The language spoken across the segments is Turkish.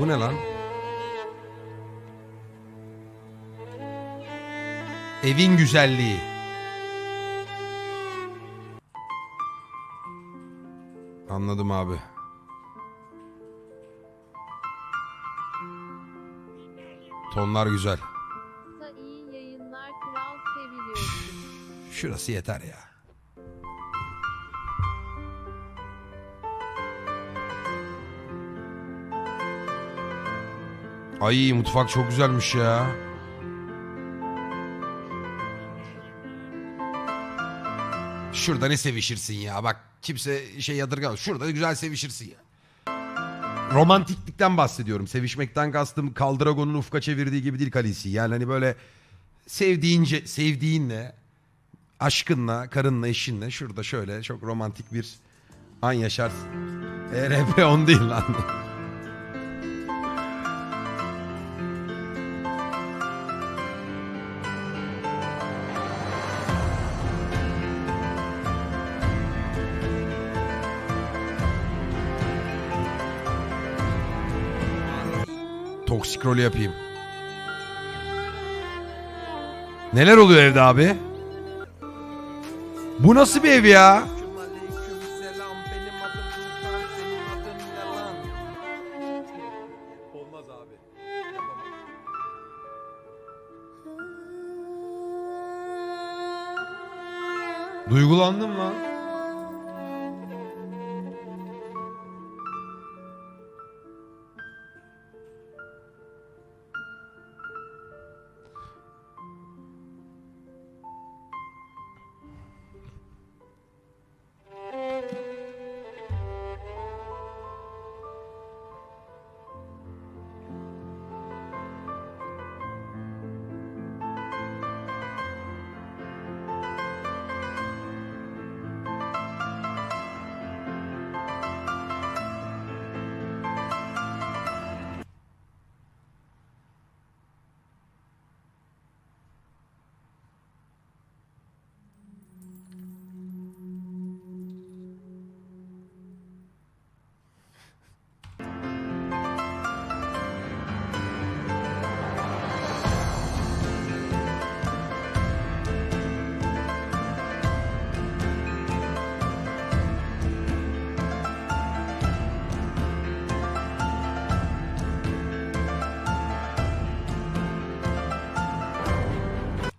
Bu ne lan? Evin güzelliği. Anladım abi. Tonlar güzel. Şurası yeter ya. Ay mutfak çok güzelmiş ya. Şurada ne sevişirsin ya bak kimse şey yadırgamaz. Şurada güzel sevişirsin ya. Romantiklikten bahsediyorum. Sevişmekten kastım Kaldragon'un ufka çevirdiği gibi değil kalesi. Yani hani böyle sevdiğince sevdiğinle aşkınla, karınla, eşinle şurada şöyle çok romantik bir an yaşarsın. ERP 10 değil lan. Toksik rolü yapayım. Neler oluyor evde abi? Bu nasıl bir ev ya? Aleykümselam benim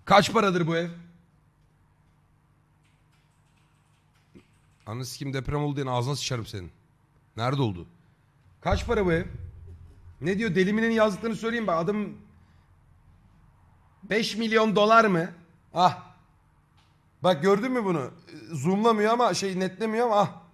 Kaç paradır bu ev? Anı kim deprem oldu diye ağzına sıçarım senin. Nerede oldu? Kaç para bu ev? Ne diyor deliminin yazdıklarını söyleyeyim bak adam 5 milyon dolar mı? Ah. Bak gördün mü bunu? Zoomlamıyor ama şey netlemiyor ama ah.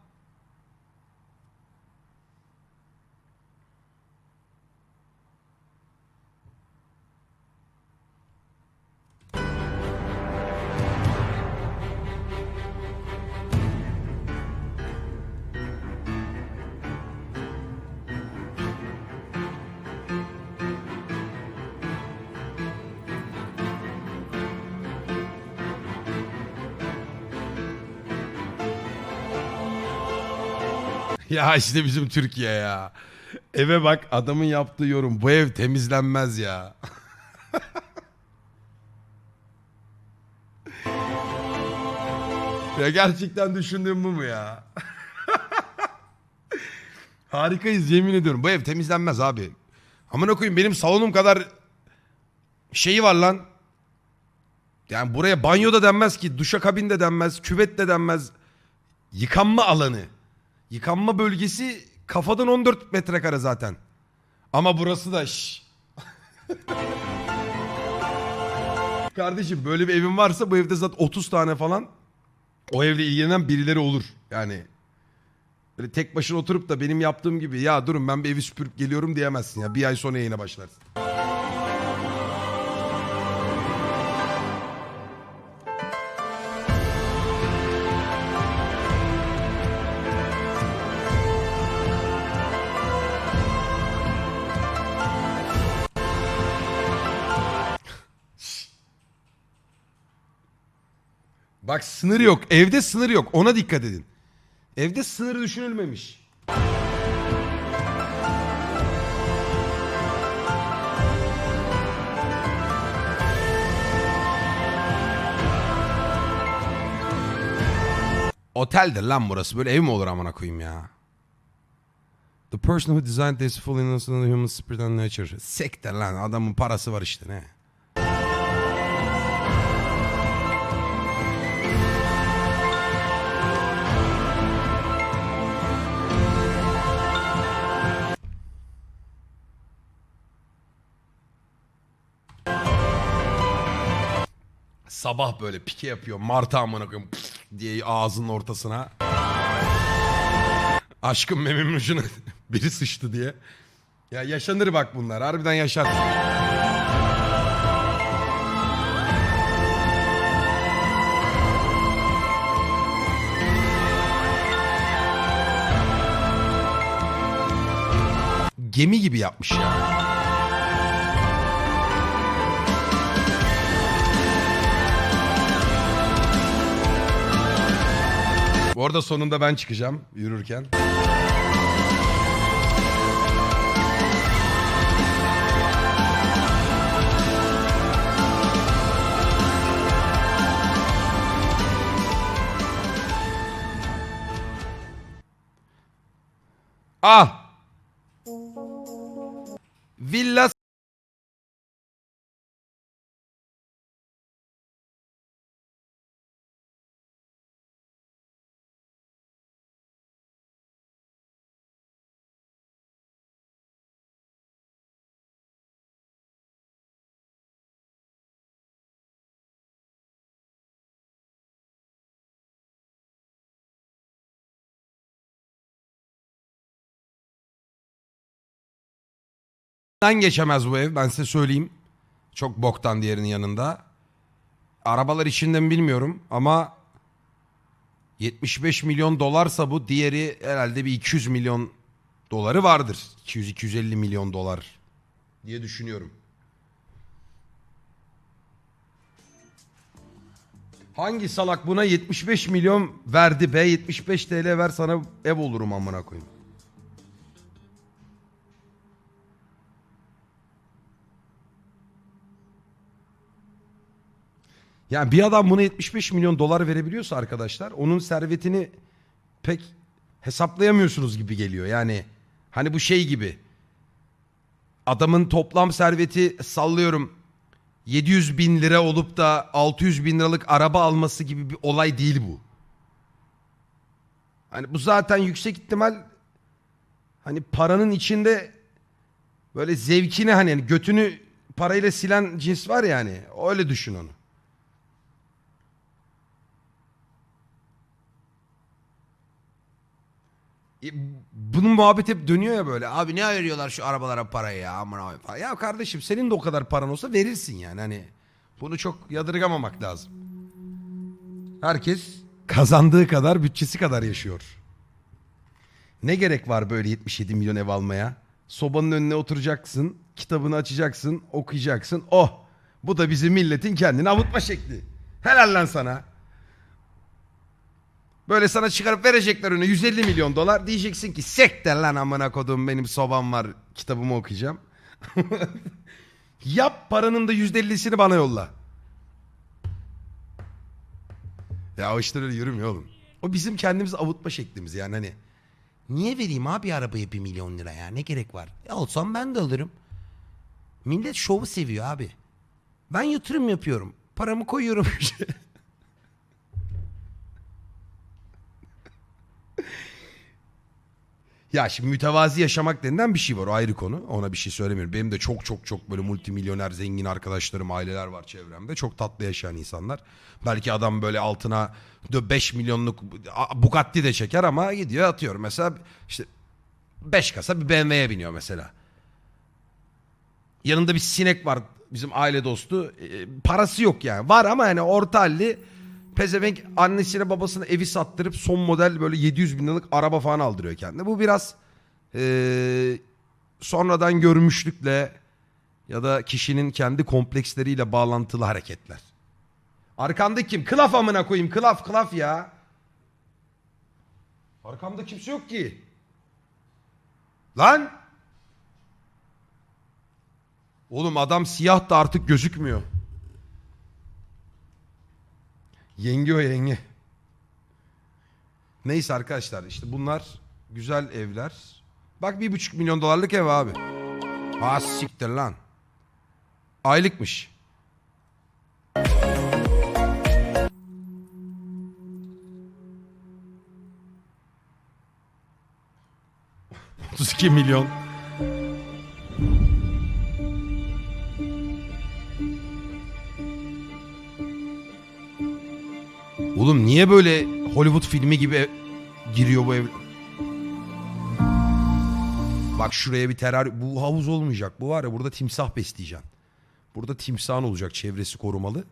Ya işte bizim Türkiye ya. Eve bak adamın yaptığı yorum. Bu ev temizlenmez ya. ya gerçekten düşündüğüm bu mu ya? Harikayız yemin ediyorum. Bu ev temizlenmez abi. Amına koyayım benim salonum kadar şeyi var lan. Yani buraya banyo da denmez ki, duşakabin de denmez, küvet de denmez. Yıkanma alanı. Yıkanma bölgesi kafadan 14 metrekare zaten. Ama burası da şş. Kardeşim böyle bir evin varsa bu evde zaten 30 tane falan o evle ilgilenen birileri olur. Yani böyle tek başına oturup da benim yaptığım gibi ya durun ben bir evi süpürüp geliyorum diyemezsin ya. Bir ay sonra yayına başlarsın. Bak sınır yok. Evde sınır yok. Ona dikkat edin. Evde sınır düşünülmemiş. Oteldir lan burası. Böyle ev mi olur amına koyayım ya? The person who designed this full innocent human spirit and nature. Sekte lan adamın parası var işte ne. Sabah böyle pike yapıyor. Martı amına koyayım diye ağzının ortasına. Aşkım mememin ucuna biri sıçtı diye. Ya yaşanır bak bunlar. Harbiden yaşar. Gemi gibi yapmış ya. Bu arada sonunda ben çıkacağım yürürken. Ah! Sen geçemez bu ev ben size söyleyeyim. Çok boktan diğerinin yanında. Arabalar içinde mi bilmiyorum ama 75 milyon dolarsa bu diğeri herhalde bir 200 milyon doları vardır. 200-250 milyon dolar diye düşünüyorum. Hangi salak buna 75 milyon verdi be 75 TL ver sana ev olurum amına koyayım. Yani bir adam buna 75 milyon dolar verebiliyorsa arkadaşlar onun servetini pek hesaplayamıyorsunuz gibi geliyor. Yani hani bu şey gibi adamın toplam serveti sallıyorum 700 bin lira olup da 600 bin liralık araba alması gibi bir olay değil bu. Hani bu zaten yüksek ihtimal hani paranın içinde böyle zevkini hani götünü parayla silen cins var ya hani öyle düşün onu. Bunun muhabbet hep dönüyor ya böyle. Abi ne ayırıyorlar şu arabalara parayı ya aman abi falan. Ya kardeşim senin de o kadar paran olsa verirsin yani. Hani bunu çok yadırgamamak lazım. Herkes kazandığı kadar bütçesi kadar yaşıyor. Ne gerek var böyle 77 milyon ev almaya? Sobanın önüne oturacaksın, kitabını açacaksın, okuyacaksın. Oh! Bu da bizim milletin kendini avutma şekli. Helal lan sana. Böyle sana çıkarıp verecekler önüne 150 milyon dolar. Diyeceksin ki sekter lan amına kodum benim sobam var kitabımı okuyacağım. Yap paranın da %50'sini bana yolla. Ya o işler öyle yürümüyor oğlum. O bizim kendimizi avutma şeklimiz yani hani. Niye vereyim abi arabaya bir milyon lira ya ne gerek var? Ya olsam ben de alırım. Millet şovu seviyor abi. Ben yatırım yapıyorum. Paramı koyuyorum. Ya şimdi mütevazi yaşamak denilen bir şey var. O ayrı konu. Ona bir şey söylemiyorum. Benim de çok çok çok böyle multimilyoner zengin arkadaşlarım, aileler var çevremde. Çok tatlı yaşayan insanlar. Belki adam böyle altına 5 milyonluk Bugatti de çeker ama gidiyor atıyor. Mesela işte 5 kasa bir BMW'ye biniyor mesela. Yanında bir sinek var bizim aile dostu. E, parası yok yani. Var ama yani orta halli pezevenk annesine babasına evi sattırıp son model böyle 700 bin liralık araba falan aldırıyor kendine. Bu biraz e, sonradan görmüşlükle ya da kişinin kendi kompleksleriyle bağlantılı hareketler. Arkandaki kim? Klaf amına koyayım. Klaf klaf ya. Arkamda kimse yok ki. Lan. Oğlum adam siyah da artık gözükmüyor. Yenge o yenge. Neyse arkadaşlar işte bunlar güzel evler. Bak bir buçuk milyon dolarlık ev abi. Ha siktir lan. Aylıkmış. ...32 milyon. Niye böyle Hollywood filmi gibi giriyor bu ev? Bak şuraya bir terar... Bu havuz olmayacak. Bu var ya burada timsah besleyeceksin. Burada timsahın olacak çevresi korumalı.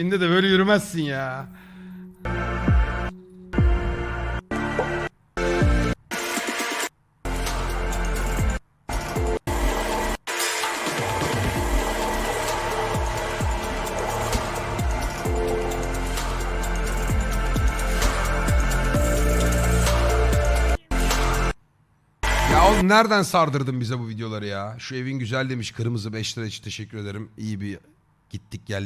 Evinde de böyle yürümezsin. Ya oğlum nereden sardırdın bize bu videoları ya? Şu evin güzel demiş kırmızı 5 lira için teşekkür ederim. İyi bir gittik geldik.